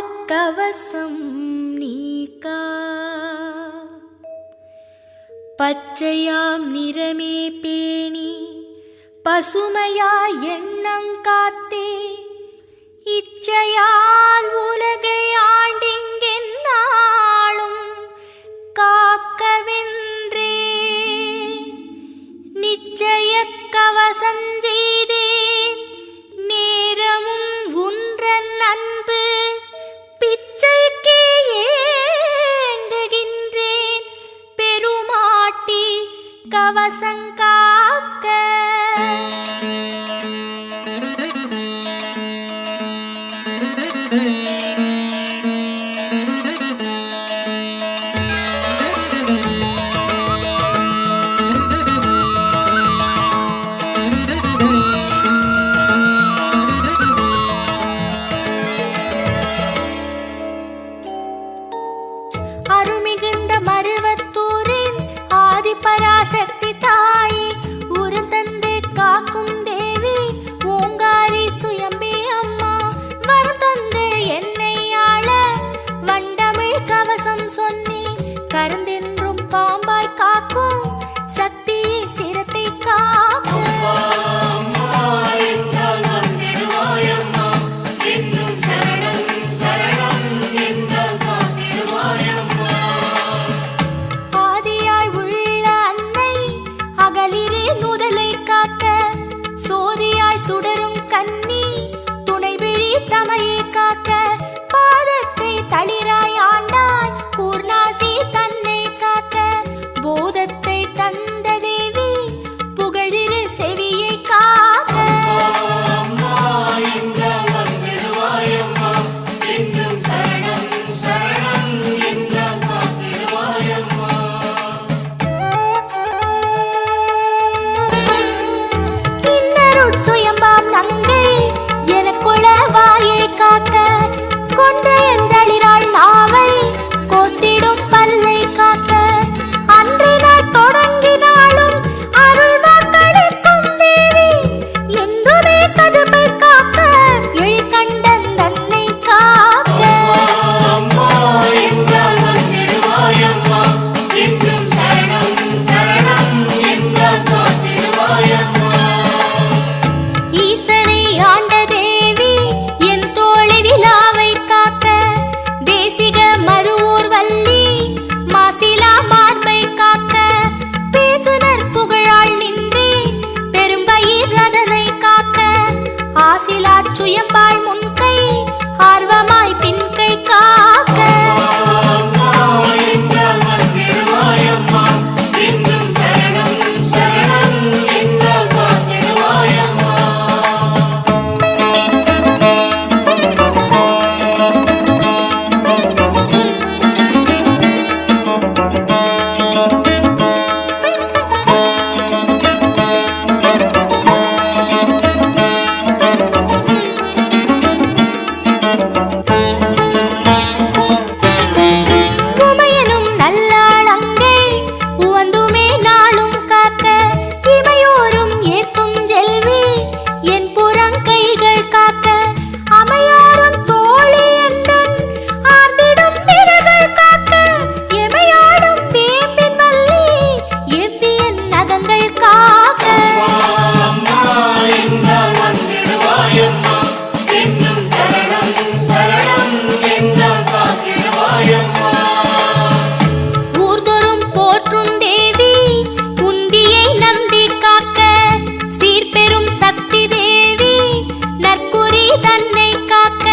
கவசம் நீக்கா. பச்சையாம் நிறமே பேணி பசுமையா எண்ணம் காத்தே. இச்சையால் உலகை ஆண்டிங்கென்னாளும் காக்கவென்றே. நிச்சய கவசஞ்சே वसङ्का காற்ற காக்க